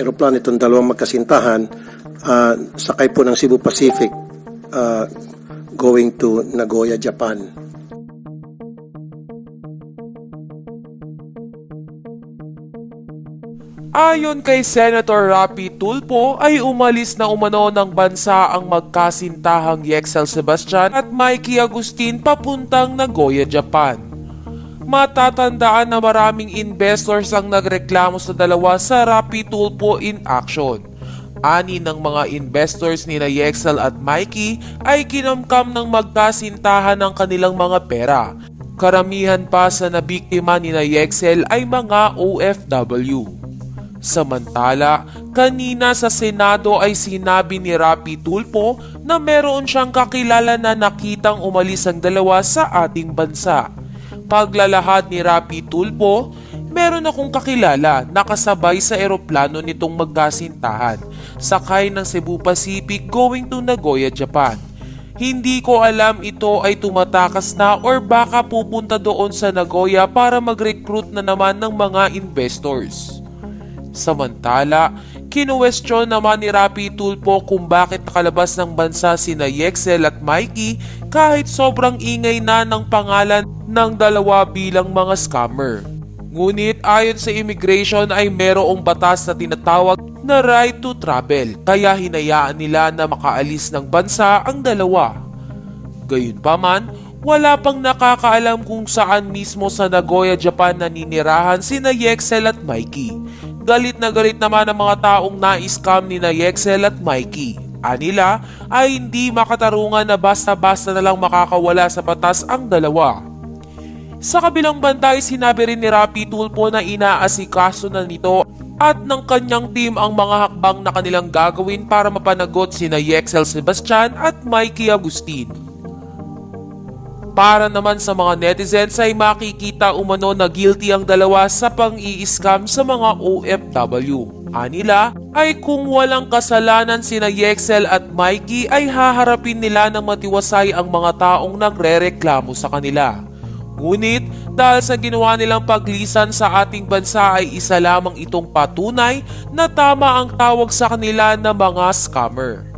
aeroplano itong dalawang magkasintahan ah, sakay po ng Cebu Pacific ah, going to Nagoya, Japan. Ayon kay Senator Rapi Tulpo ay umalis na umano ng bansa ang magkasintahang Yexel Sebastian at Mikey Agustin papuntang Nagoya, Japan. Matatandaan na maraming investors ang nagreklamo sa dalawa sa Rapi Tulpo in action. Ani ng mga investors ni na Yexel at Mikey ay kinamkam ng magkasintahan ng kanilang mga pera. Karamihan pa sa nabiktima ni na Yexel ay mga OFW. Samantala, kanina sa Senado ay sinabi ni Rapi Tulpo na meron siyang kakilala na nakitang umalis ang dalawa sa ating bansa. Paglalahad ni Rapi Tulpo, meron akong kakilala na kasabay sa eroplano nitong magkasintahan, sakay ng Cebu Pacific going to Nagoya, Japan. Hindi ko alam ito ay tumatakas na or baka pupunta doon sa Nagoya para mag-recruit na naman ng mga investors. Samantala, kinuwestiyon naman ni Rapi Tulpo kung bakit nakalabas ng bansa sina Yexel at Mikey kahit sobrang ingay na ng pangalan ng dalawa bilang mga scammer. Ngunit ayon sa immigration ay merong batas na tinatawag na right to travel kaya hinayaan nila na makaalis ng bansa ang dalawa. Gayunpaman, wala pang nakakaalam kung saan mismo sa Nagoya, Japan naninirahan sina Yexel at Mikey. Galit na galit naman ang mga taong na-scam ni na Yexel at Mikey. Anila ay hindi makatarungan na basta-basta na lang makakawala sa batas ang dalawa. Sa kabilang banda ay sinabi rin ni Rapi Tulpo na inaasikaso na nito at ng kanyang team ang mga hakbang na kanilang gagawin para mapanagot sina Yexel Sebastian at Mikey Agustin. Para naman sa mga netizens ay makikita umano na guilty ang dalawa sa pang-i-scam sa mga OFW. Anila ay kung walang kasalanan sina Yexel at Mikey ay haharapin nila ng matiwasay ang mga taong nagre-reklamo sa kanila. Ngunit dahil sa ginawa nilang paglisan sa ating bansa ay isa lamang itong patunay na tama ang tawag sa kanila na mga scammer.